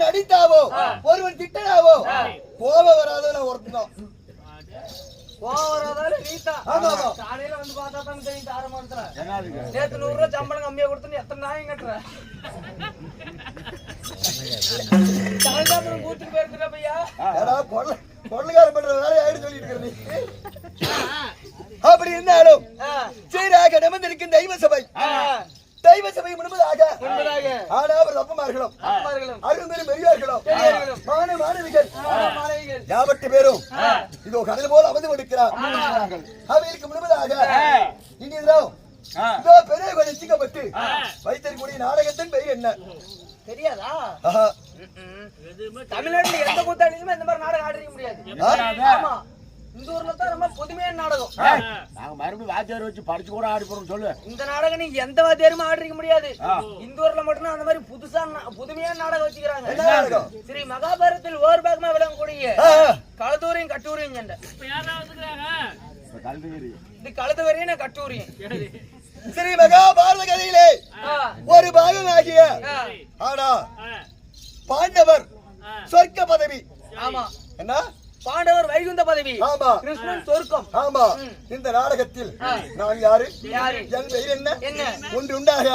நடித்தாவோ ஒருவன் திட்டனாவோ கோபம் வராதவன ஒருத்தன் கோவம் வராதால நீதான். ஆமா, ஆமா. காலையில வந்து பார்த்தா தான் தெரியும் தார மாசத்துல. என்னதுக்கு? நேத்து நூறு ரூபாய் சம்பளம் கம்மியா கொடுத்துன்னு எத்தனை நாயம் கட்டுற? சாயங்காலம் கூத்துக்கு போயிருந்துடா பையா. ஏடா பொருள் பொருளுக்காரன் பண்ற வேலையை ஆயிடு சொல்லிட்டு இருக்கிற நீ அப்படி இருந்தாலும் சீராக நிமிர்ந்திருக்கும் தெய்வ சபை தெய்வ சபை முன்பதாக ஆனா ஒரு அப்பமார்களும் அருள்மெரும் பெரியார்களும் பெரியார்களும், மாணவ மாணவிகள் மாணவ மாணவிகள், யாவட்டு பேரும் இதோ கடல் போல அமர்ந்து கொடுக்கிறார். அவைகளுக்கு முன்பதாக இனி இதோ பெரிய கொஞ்சம் சிக்கப்பட்டு வைத்திருக்கக்கூடிய நாடகத்தின் பெயர் என்ன? தெரியாதா. தமிழ்நாட்டுல எந்த கூத்தாடிலுமே இந்த மாதிரி நாடகம் ஆடிக்க முடியாது? ஆமா. இந்த ஊர்ல தான் ரொம்ப புதுமையான நாடகம். நாங்க மறுபடியும் வாத்தியார் வச்சு படிச்சு கூட ஆடி போறோம் சொல்லு. இந்த நாடகம் நீங்க எந்த வாத்தியாருமே ஆடிக்க முடியாது. இந்த ஊர்ல மட்டும்தான் அந்த மாதிரி புதுசா புதுமையான நாடகம் வச்சுக்கிறாங்க. ஸ்ரீ மகாபாரதத்தில் ஓர் பாகமா விளங்கக்கூடிய. களதூரியும் கட்டூரியும் சண்டை இது கழுதவரையும் கட்டூரியும்? ஸ்ரீ மகாபாரத கதையிலே ஒரு பாகம் ஆகிய ஆனா பாண்டவர் சொர்க்க பதவி. ஆமா. என்ன? பாண்டவர் வைகுந்த பதவி. ஆமா. கிருஷ்ணன் சொர்க்கம். ஆமா. இந்த நாடகத்தில் நான் யாரு? யாரு? என் பெயர் என்ன? என்ன? ஒன்று உண்டாக.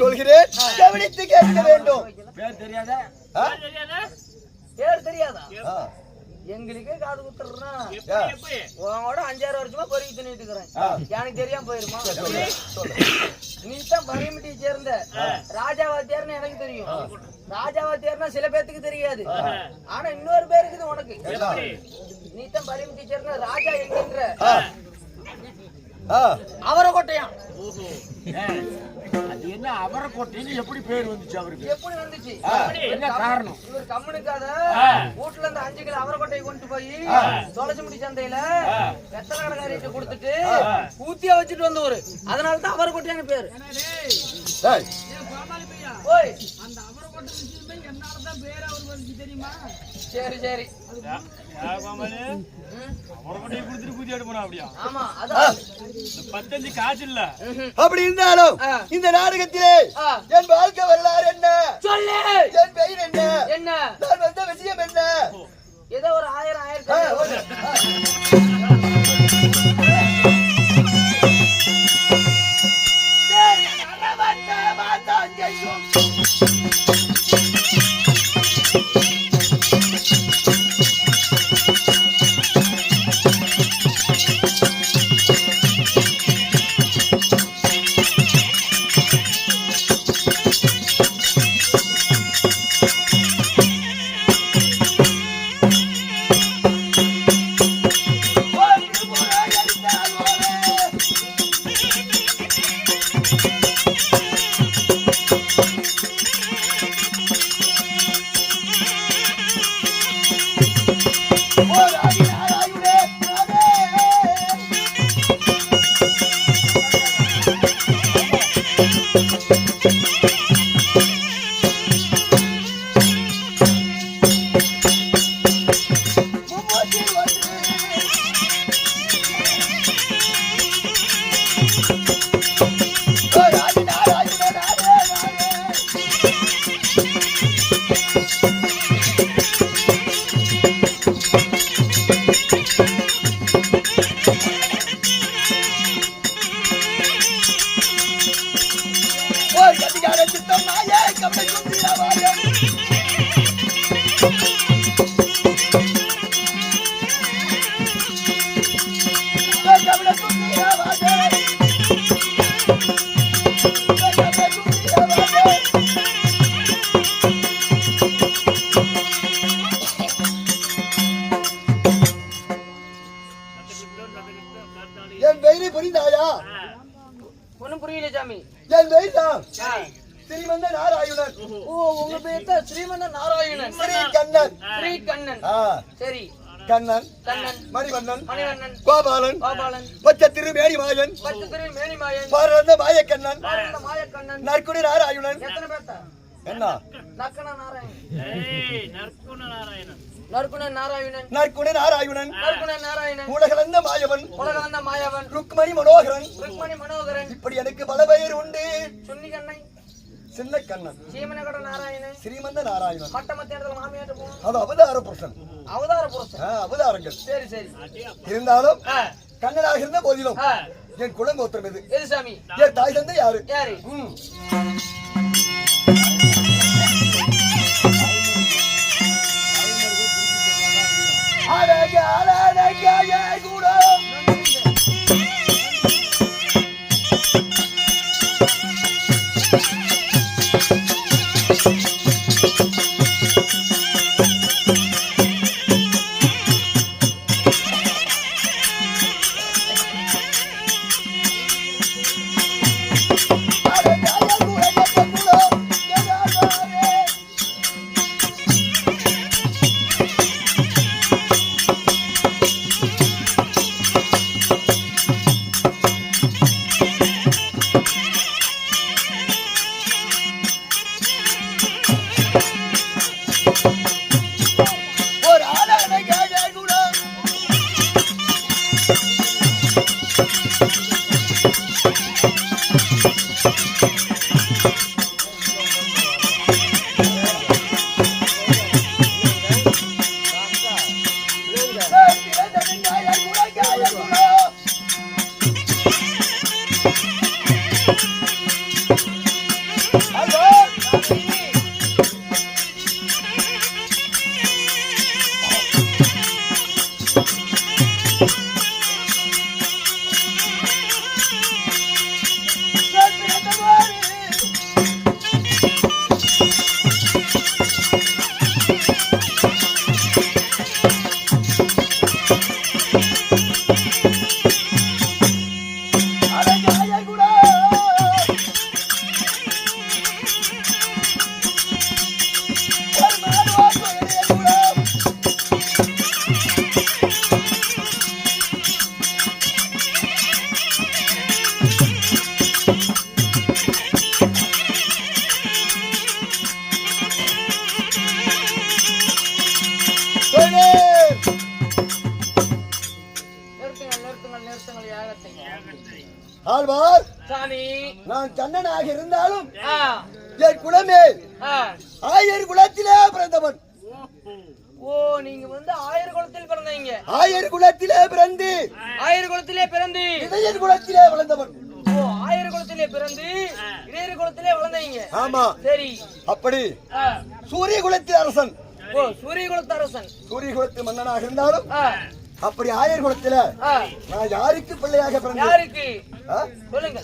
சொல்கிறேன். கவனித்து கேட்க வேண்டும். பேர் தெரியாதா? பேர் தெரியாதா. எங்களுக்கே காது குத்துறா. உங்களோட அஞ்சாறு வருஷமா பொறுக்கி தின்னுட்டு இருக்கிறேன். எனக்கு தெரியாம போயிருமா. நீ தான் பரிமட்டியை சேர்ந்த ராஜாவாத்தியார்னு எனக்கு தெரியும். ராஜாவாத்தியார்னா சில பேத்துக்கு தெரியாது. ஆனா இன்னொரு பேர் இருக்குது உனக்கு? நீ தான் பரிமட்டி சேர்ந்த ராஜா என்கின்ற. ஆ. ஆ. அவரை கொட்டையான் ஏய், அது என்ன அவரக்கோட்டைன்னு எப்படி பேர் வந்துச்சு அவருக்கு? எப்படி வந்துச்சு? என்ன காரணம்? இவர் கம்முனுக்காத. வீட்டுல இருந்து அஞ்சு கிலோ அவரை கொட்டையை கொண்டு போய் தொலைச்சு முடி சந்தையில வெத்தலை கடைக்காரிட்ட கொடுத்துட்டு ஊத்தியா வச்சுட்டு வந்தவரு. அதனால தான் அவரை கொட்டையான்னு பேரு. ஏய், ஓய் சரி சரி. ம், ஆமா அதான். பத்தஞ்சு காசு இல்ல. ம்ஹும். அப்படி இருந்தாலும். இந்த நாடகத்திலே. என் வாழ்க்கை வரலாறு என்ன? சொல்லு! என் பெயர் என்ன? என்ன? நான் வந்த விஷயம் என்ன? ஏதோ ஒரு ஆயிரம் ஆயிரத்தி ஓகே. ஆ. புரிந்தாயா? ஒண்ணும் புரியல சாமி. என் பெயர் தான் ஸ்ரீமந்த நாராயணன். ஓ உங்க பேர் தான் ஸ்ரீமந்த நாராயணன். ஸ்ரீ கண்ணன். ஸ்ரீ கண்ணன் சரி. கண்ணன். மணிவண்ணன். கோபாலன். கோபாலன். பச்சை திருமேனி மாயன் பச்சத்திரி மேனிமாயன். பாரந்த மாயக்கண்ணன். நற்குடி நாராயணன். என்ன? நக்கன நாராயணன். ஏய் நற்குண நாராயணன். நற்குணன் நாராயணன். நற்குடி நாராயணன். நற்குணன் நாராயணன். உலகளந்த மாயவன். உலகளந்த மாயவன். ருக்மணி மனோகரன். ருக்மணி மனோகரன். இப்படி எனக்கு பல பெயர் உண்டு. சுன்னி கண்ணை சின்ன கண்ணன் சீமனகட நாராயணன். ஸ்ரீமந்த நாராயணன். மட்டமத்த இடத்துல மாமியாட்ட போகணும் அது அவதார புருஷன். அவதார புருஷன் அவதாரங்கள். சரி சரி. இருந்தாலும் கண்ணனாக இருந்த போதிலும் என் குலங்கோத்திரம் இது எது சாமி? என் தாய் தந்தை யாரு? யாரு? நான் கண்ணனாக இருந்தாலும் என் குலமே. ஆயர் குலத்திலே பிறந்தவன். ஓ நீங்க வந்து ஆயிரம் குளத்தில் பிறந்தீங்க. ஆயர் குலத்திலே பிறந்து ஆயிரம் குளத்திலே பிறந்து. இடையர் குலத்திலே வளர்ந்தவன். ஓ ஆயிரம் குளத்திலே பிறந்து இடையர் குளத்திலே வளர்ந்தீங்க. ஆமா. சரி. அப்படி. சூரிய குலத்தில் அரசன். ஓ சூரிய குலத்து அரசன். சூரிய குலத்து மன்னனாக இருந்தாலும் அப்படி ஆயர் குலத்தில. நான் யாருக்கு பிள்ளையாக பிறந்தேன்? யாருக்கு? சொல்லுங்க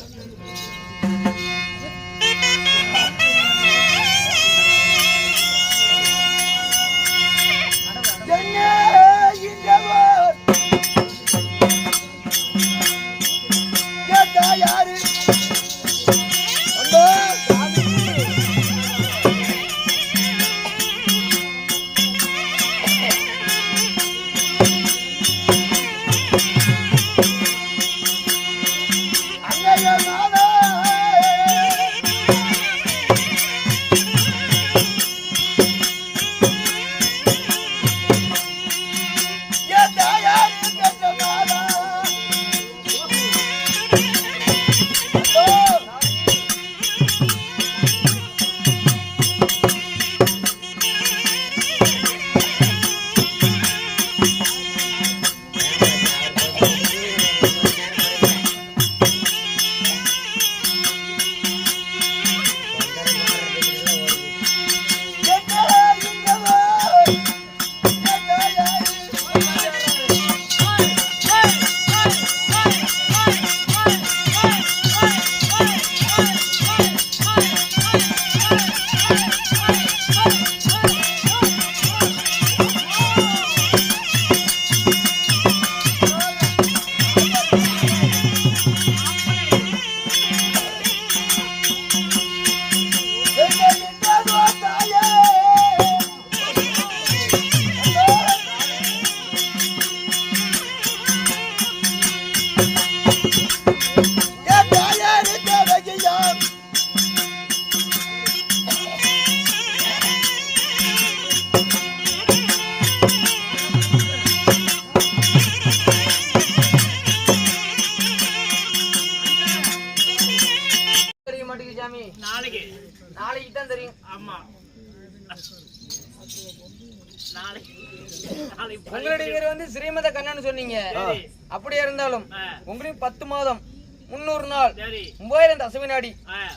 வந்து ஸ்ரீமத கண்ணன் சொன்னீங்க. அப்படியே இருந்தாலும். உங்களையும் பத்து மாதம் முன்னூறு நாள் மூவாயிரம் தசமி நாடி.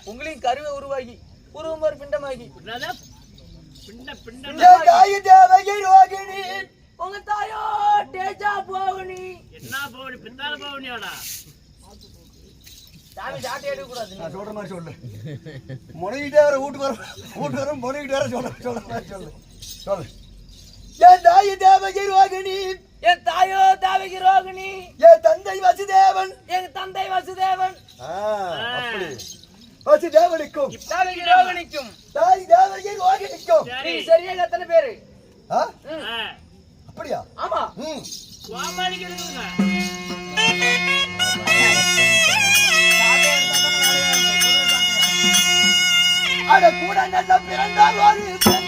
உங்களையும் கருவை உருவாகி உருவம் ஒரு பிண்டமாகி உங்க தாயோ டேஜா போகணி என்ன சொல்ற மாதிரி சொல்லு. முனைகிட்டே வர வீட்டுக்கு வர முனைகிட்டே வர சொல்ற மாதிரி சொல்லு. சொல்லு. என் தாய் தேவகி ரோகிணி என் தாயோ தாவகி ரோகிணி. என் தந்தை வசுதேவன். எங்க தந்தை வசுதேவன். ஆ, அப்படி. வசுதேவனுக்கும். தாவகி ரோகிணிக்கும். தாய் தேவகி ரோகிணிக்கும். நீ சரி சரியாக எத்தனை பேரு? ஆ, ம். ஆ. அப்படியா? ஆமா. ம்? அட கூட நல்ல பிறந்தால் ஒரு பிறந்தால் ஒரு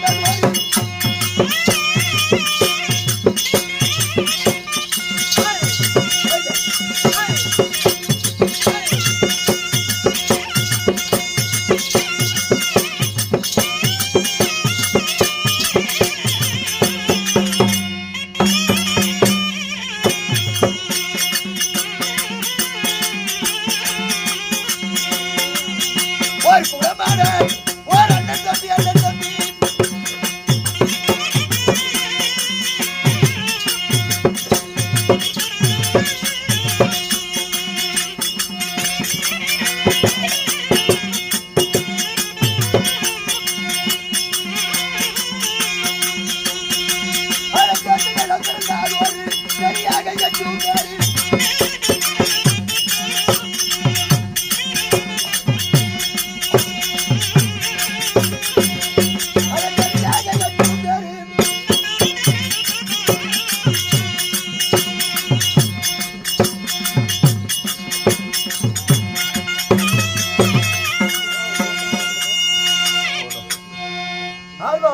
ஆமா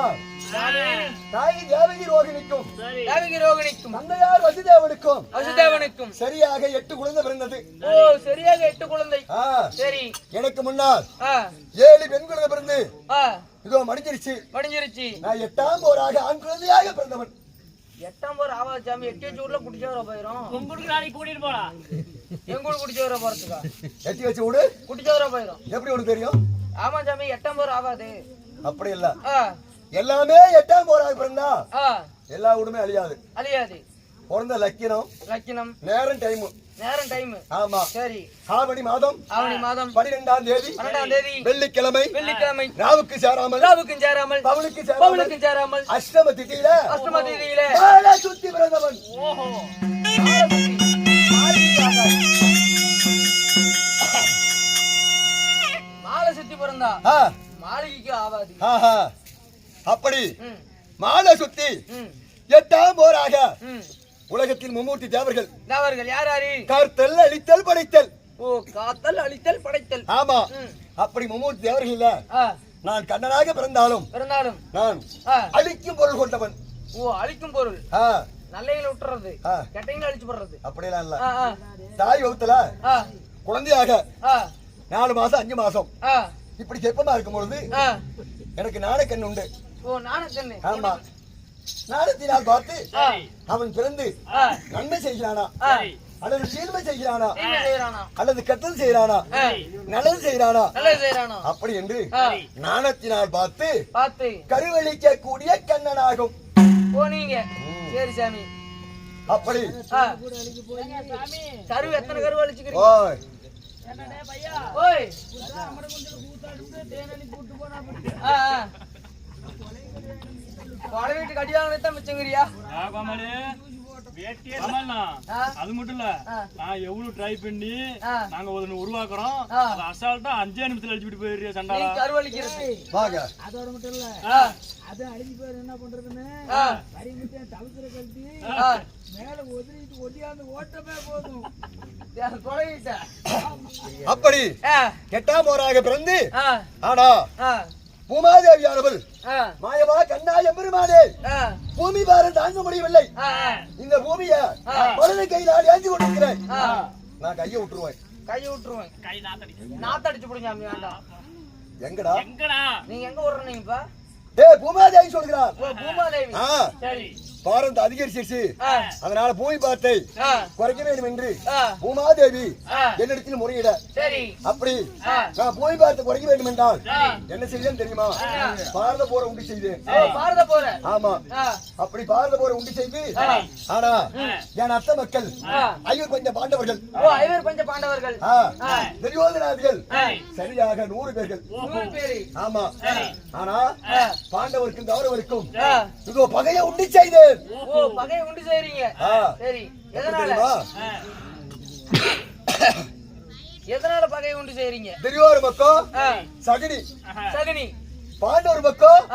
சரி தாய் தேவகி ரோகிணிக்கும் தாவகி ரோகிணிக்கும். தந்தையார் வசுதேவனுக்கும் வசுதேவனுக்கும். சரியாக எட்டு குழந்தை பிறந்தது. ஓ சரியாக எட்டு குழந்தை. சரி. எனக்கு முன்னால் ஏழு பெண் குழந்தை பிறந்து இதோ மடிஞ்சிருச்சு. முடிஞ்சிருச்சு. நான் எட்டாம் போராக ஆண் குழந்தையாக பிறந்தவன். எட்டாம் போர் ஆவா சாமி. எட்டு ஊர்ல குடிச்ச வர போயிரும். உங்களுக்கு நாளைக்கு கூட்டிட்டு போடா எங்க ஊர் குடிச்ச வர போறதுக்கா? எட்டி வச்சு விடு. குடிச்ச வர போயிரும். எப்படி உனக்கு தெரியும்? ஆமா சாமி எட்டாம் போர் ஆகாது. அப்படி இல்ல. எல்லாமே எட்டாம் போராக பிறந்தா எல்லா வீடுமே அழியாது. அழியாது. பிறந்த லக்கினம் லக்கினம். நேரம் டைம் நேரம் டைம் ஆமா. சரி. ஆவணி மாதம் ஆவணி மாதம். பன்னிரெண்டாம் தேதி பன்னெண்டாம் தேதி. வெள்ளிக்கிழமை வெள்ளிக்கிழமை. ராவுக்கு சேராமல் ராவுக்கும் சேராமல் பவுனுக்கு சேராமல் பவுனுக்கும் சேராமல் அஷ்டம திதியில அஷ்டம தேதியில. சுத்தி பிறந்தவன். ஓஹோ. மாலை சுத்தி பிறந்தா? ஆ, மாளிகைக்கு ஆஹா. அப்படி மாலை சுத்தி எட்டாம் போராக ம். உலகத்தில் மும்மூர்த்தி தேவர்கள். அவர்கள் யார் யாரு கர்த்தல் அழித்தல் படைத்தல். ஓ காத்தல் அழித்தல் படைத்தல். ஆமா. அப்படி மும்மூர்த்தி தேவர்கள் இல்ல. நான் கண்ணனாக பிறந்தாலும் பிறந்தாலும். நான் அழிக்கும் பொருள் கொண்டவன். ஓ அழிக்கும் பொருள். நல்லைகளை விட்டுறது ஆ. கெட்டைங்களை அழிச்சு போடுறது. அப்படியெல்லாம் இல்ல. தாய் வகுத்துல குழந்தையாக நாலு மாசம் அஞ்சு மாசம். இப்படி செப்பமா இருக்கும் பொழுது எனக்கு நாணக்கண் உண்டு. ஆமா. நாணத்தினால் பார்த்து அவன் பிறந்து நன்மை செய்கிறானா? அல்லது தீர்மை செய்கிறானா? செய்யறானா அல்லது கெட்டது செய்கிறானா? ஆ. நல்லது செய்கிறானா? செய்யறானா அப்படி என்று நாணத்தினால் பார்த்து கருவளிக்க கூடிய கண்ணனாகும். போனீங்க சரி சாமி. அப்படி. கரு எத்தனை கரு அழிச்சுக்கிறீங்க வீட்டுக்கு அடியாளனை தான் மிச்சங்கிறியா? அது மட்டும் இல்ல. நான் எவ்வளவு ட்ரை பண்ணி. நாங்க ஒண்ணு உருவாக்குறோம். அசால்ட்டா அஞ்சே நிமிஷத்துல அடிச்சுட்டு சண்டாளா. கரு அழிக்கிறது வாங்க. ஆ. அது அழிஞ்சு போயிரு என்ன பண்றதுன்னு. கழட்டி. ஆ. மேல ஒதுறிட்டு ஒட்டியாந்து ஓட்டமே போதும். அப்படி எட்டாம் போராக பிறந்து. ஆனா ஆ. பூமாதேவியானவள். ஆ. மாயவா கண்ணா எம்பெருமானே பூமி பாரம் தாங்க முடியவில்லை. இந்த பூமிய வலது கையினால் ஏந்தி கொண்டிருக்கிறேன். நான் கையை விட்டுருவேன். கையை விட்டுருவேன். கை நாத்தடிக்கு நாத்தடிச்சு பிடிங்க எங்கடா? எங்கடா? நீங்க எங்க விடுறீங்கப்பா ஏய் பூமாதேவி சொல்கிறார் பூமாதேவி. அதிகரிச்சிருச்சு. அதனால பூமி பாத்தை குறைக்க வேண்டும் என்று பூமாதேவி. என்னிடத்தில் முறையிட. அப்படி. நான் பூமி பாத்தை குறைக்க வேண்டும் என்றால். என்ன செய்தேன் தெரியுமா. பாரத போற உண்டு செய்தேன். ஆமா. அப்படி பாரத போற உண்டு செய்து. ஆனா என் அத்தை மக்கள் ஆ. ஐயோ கொஞ்சம் பாண்டவர்கள். ஓ ஐவர் பஞ்ச பாண்டவர்கள். துரியோதனாதிகள். சரியாக நூறு பேர்கள். ஆமா. ஆனா. பாண்டவருக்கும் கௌரவருக்கும். இதோ பகையை உண்டு செய்தேன். ஓ பகையை உண்டு செய்றீங்க. சரி எதனால? எதனால பகையை உண்டு செய்றீங்க? துரியோதன பக்கம் சகுனி. சகுனி. பாண்டவர் பக்கம்.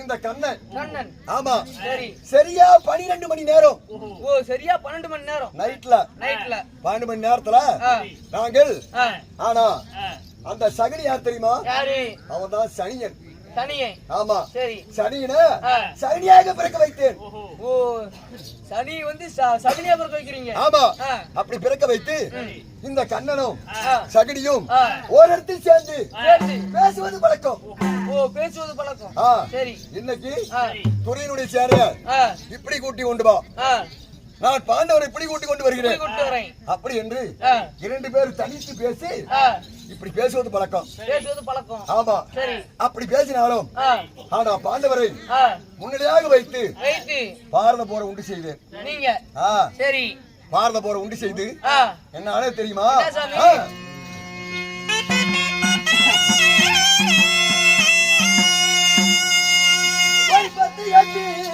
இந்த கண்ணன். கண்ணன். ஆமா. சரி. சரியா பனிரெண்டு மணி நேரம். ஓ சரியா பன்னெண்டு மணி நேரம். நைட்ல. நைட்ல. பன்னெண்டு மணி நேரத்துல நாங்கள். ஆனா அந்த சகுனி யார் தெரியுமா? யாரு? அவன் தான் சனியன். சனியை. ஆமா. சரி. சனியன ஆ. சனியாக பிறக்க வைத்தேன். ஓ. சனி வந்து ச- சகுனியா பிறக்க வைக்கிறீங்க. ஆமா. அப்படி பிறக்க வைத்து இந்த கண்ணனும் ஆ. சகுனியும் ஆ. ஓரிடத்தில் சேர்ந்து. பேசுவது பழக்கம். ஓ பேசுவது பழக்கம். சரி. இன்னைக்கு துறையினுடைய சேனைய ஆ, இப்படி கூட்டி கொண்டு வா. நான் பாண்டவரை இப்படி கூட்டி கொண்டு வருகிறேன். அப்படி என்று இரண்டு பேர் தனித்து பேசி இப்படி பேசுவது பழக்கம். பேசுவது பழக்கம். ஆமா. அப்படி பேசினாலும் ஆனா பாண்டவரை முன்னிலையாக வைத்து பாரத போற உண்டு செய்தேன். நீங்க. சரி. பாரத போற உண்டு செய்து என்ன ஆனது தெரியுமா பத்து எட்டு.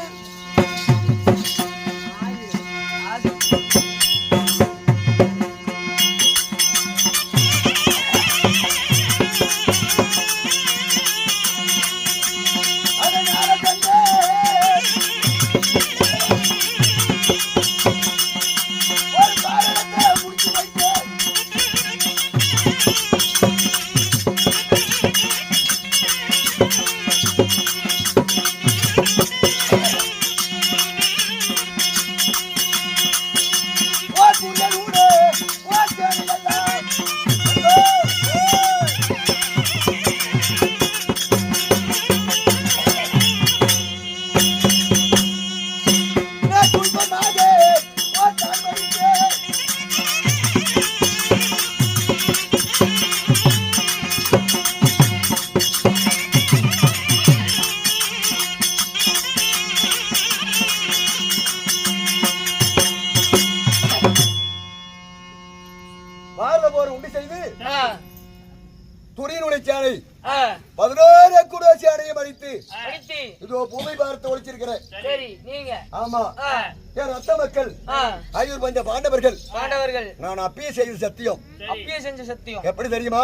இதோ பூமி பார்த்து ஒழிச்சிருக்கிறேன் சரி நீங்க. ஆமா. ஆ, என் ரத்த மக்கள். ஆ, ஐயூர் பஞ்ச பாண்டவர்கள். பாண்டவர்கள். நான் அப்பயே செய்த சத்தியம். அப்பயே செஞ்ச சத்தியம். எப்படி தெரியுமா?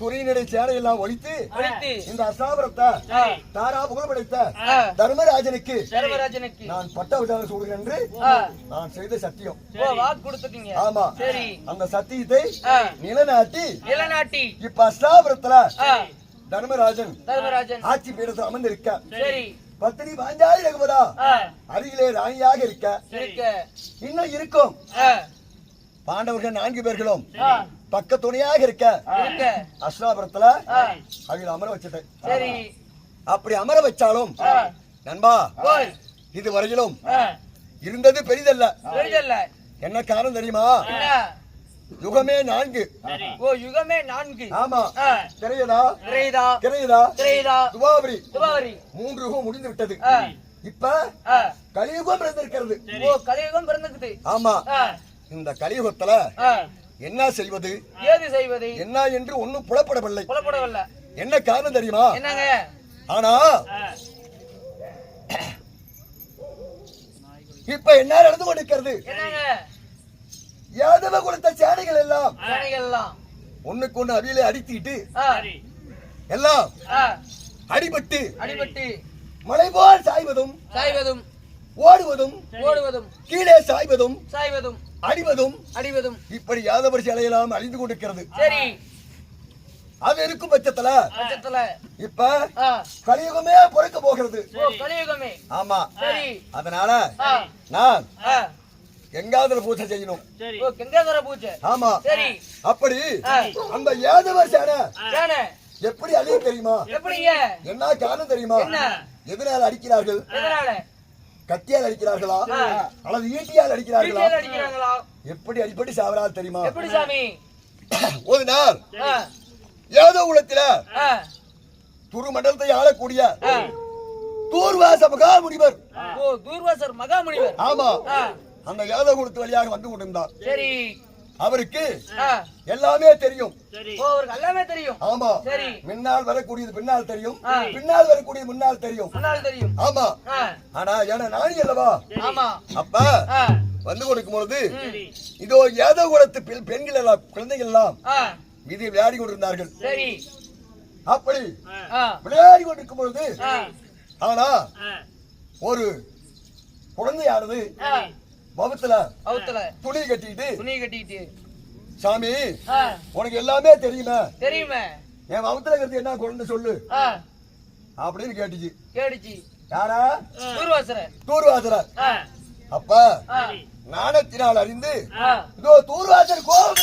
துணியினுடைய சேனை எல்லாம் ஒழித்து இந்த அசாபரத்தை தாரா புகழ்படைத்த தர்மராஜனுக்கு தர்மராஜனுக்கு. நான் பட்ட விசாரணை சொல்கிறேன் என்று நான் செய்த சத்தியம். ஓ வாக்கு கொடுத்துட்டீங்க. ஆமா. சரி. அந்த சத்தியத்தை நிலநாட்டி நிலநாட்டி. இப்ப அஸ்தாபுரத்துல ஆ, தர்மராஜன். தர்மராஜன். ஆட்சி பீடத்தில் அமர்ந்திருக்க. சரி. பத்தினி பாஞ்சாலி ரகுபதா. அருகிலே ராணியாக இருக்க. இன்னும் இருக்கும். பாண்டவர்கள் நான்கு பேர்களும் பக்க துணையாக இருக்க. இருக்க. அஸ்தாபுரத்துல ஆ, அவங்க அமர வச்சுட்டேன் அப்படி அமர வச்சாலும் நண்பா இது வரையிலும் இருந்தது பெரிதல்ல. என்ன காரணம் தெரியுமா? யுகமே நான்கு. ஓ யுகமே நான்கு. ஆமா. திரையதா திரேதா திரையதா திரேதா துவாபரி. துபாவரி மூன்று யுகம் முடிந்து விட்டது இப்ப கலியுகம் பிறந்திருக்கிறது. ஓ கலியுகம் பிறந்துக்குது ஆமா. இந்த கலியுகத்துல என்ன செய்வது? ஏது செய்வது? என்ன என்று ஒண்ணும் புலப்படவில்லை. புலப்படவில்லை. என்ன காரணம் தெரியுமா? என்னங்க? ஆனா இப்ப என்ன நடந்து கொண்டிருக்கிறது? என்னங்க? யாதவ கொடுத்த சேனைகள் எல்லாம் ஒண்ணுக்கு ஒண்ணு அவியில அடித்திட்டு ஆ, எல்லாம் அடிபட்டு அடிபட்டு மலை போல் சாய்வதும் சாய்வதும். ஓடுவதும் ஓடுவதும். கீழே சாய்வதும் சாய்வதும். அடிவதும் அடிவதும். இப்படி யாதவர் சேலையெல்லாம் அழிந்து கொண்டிருக்கிறது. சரி. அது இருக்கும் பட்சத்துல பட்சத்துல. இப்ப கலியுகமே பிறக்க போகிறது. ஓ கலியுகமே. ஆமா. சரி. அதனால நான் கங்காதர பூஜை செய்யணும். ஓ கங்காதர பூஜை. ஆமா. சரி. அப்படி. அந்த யாதவர் சேனை? சேனை. எப்படி அழிய தெரியுமா? எப்படிங்க? என்ன காரணம் தெரியுமா? என்ன? எதனால் அடிக்கிறார்கள்? கத்தியால் அடிக்கிறார்களா? அல்லது ஈட்டியால் அடிக்கிறார்களா? எப்படி அடிப்படி சாவரால் தெரியுமா? எப்படி சாமி? ஒரு நாள் ஏதோ உலகத்தில ஆ, துரு மண்டலத்தை ஆளக்கூடிய தூர்வாச மகாமுனிவர். ஓ தூர்வாசர் மகாமுனிவர். ஆமா. ஆ, அந்த யாதவ குலத்து வழியாக வந்து கொண்டிருந்தார். சரி. அவருக்கு எல்லாமே தெரியும். ஓ அவருக்கு எல்லாமே தெரியும். ஆமா. சரி. முன்னால் வரக்கூடியது பின்னால் தெரியும். பின்னால் வரக்கூடியது முன்னால் தெரியும். முன்னால் தெரியும். ஆமா. ஆனா ஏன்னா நாணி அல்லவா? ஆமா. அப்ப வந்து கொடுக்கும் பொழுது இதோ ஏதோ குலத்து பெண்- பெண்கள் எல்லாம் குழந்தைகள் எல்லாம் வீதியில் விளையாடி கொண்டிருந்தார்கள். சரி. அப்படி விளையாடி கொண்டிருக்கும் பொழுது ஆனா ஒரு குழந்தையானது பவத்துல அவுத்துல துணி கட்டிட்டு. துணி கட்டிக்கிட்டு சாமி உனக்கு எல்லாமே தெரியுமே தெரியுமே. என் மவத்துல இருக்கிறது என்ன குழந்தை சொல்லு. அப்படின்னு கேட்டுச்சு. கேடுச்சு யாரா? தூர்வாசர தூர்வாசர அப்ப நாணத்தினால் அறிந்து இதோ தூர்வாசர் கோபம்.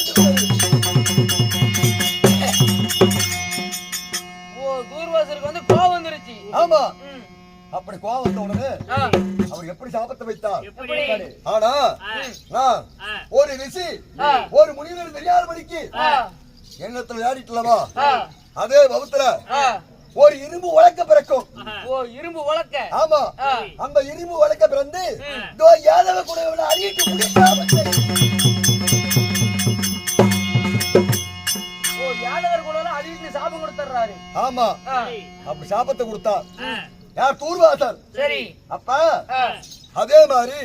ஓ தூர்வாசருக்கு வந்து கோவம் வந்துருச்சு. ஆமா. அப்படி கோபம் வந்த உடனே அவர் எப்படி சாபத்தை வைத்தார்? ஆனா நான் ஒரு ரிஷி. ஒரு முனிவர் தெரியாதபடிக்கு ஆ, எண்ணத்துல விளையாடிட்டலவா அதே வகுத்துல ஆ, ஒரு இரும்பு உலக்க பிறக்கும். ஓ இரும்பு உலக்க. ஆமா. அந்த இரும்பு உலக்க பிறந்து இதோ யாதவ கூட அறியிட்டு முடிக்காம ஓ யாதவர் கூட அடிட்டு சாபம் கொடுத்துறாரு ஆமா. அப்படி சாபத்தை கொடுத்தா யார் தூர்வாசர்? சரி. அப்ப அதே மாதிரி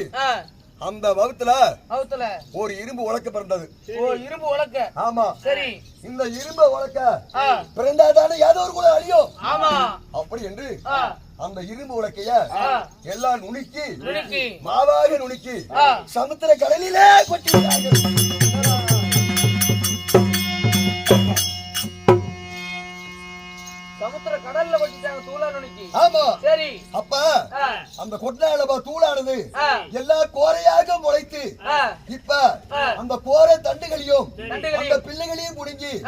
அந்த வகுத்துல அவுத்துல ஒரு இரும்பு உலக்க பிறந்தது. இரும்பு உலக்க. ஆமா. சரி. இந்த இரும்பு உலக்க பிறந்தாதானே யாதவ கூட அழியும். ஆமா. அப்படி என்று அந்த இரும்பு உலக்கைய எல்லாம் நுணுக்கி மாவாக நுணுக்கி. சமுத்திர கடலிலே கொட்டினார்கள் சமுத்திர கடல்ல ஆமா. சரி. அப்ப அந்த கொட்டினால தூளானது எல்லா கோரையாக முளைத்து இப்ப அந்த கோரை தண்டுகளையும். அந்த பிள்ளைகளையும்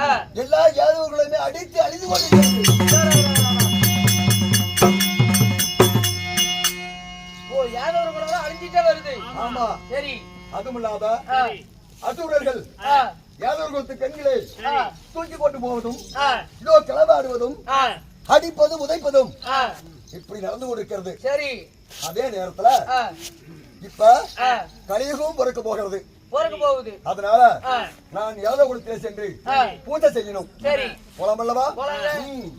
ஆ. எல்லா யாதவர்களையுமே அடித்து அழிந்து கொண்டிருக்கிறது. அழிஞ்சிட்டே வருது. ஆமா. சரி. அதுவும் இல்லாத அசுரர்கள் யாதவர்களுக்கு பெண்களை ஆ, தூக்கி கொண்டு போவதும் இதோ களவாடுவதும் அடிப்பதும் உதைப்பதும். இப்படி நடந்து கொண்டிருக்கிறது. சரி. அதே நேரத்துல இப்ப கலியுகம் பிறக்க போகிறது. அதனால நான் யாதவ குலத்திலே சென்று பூஜை செய்யணும். சரி. போலாமல்லவா போலாங்க. ம்.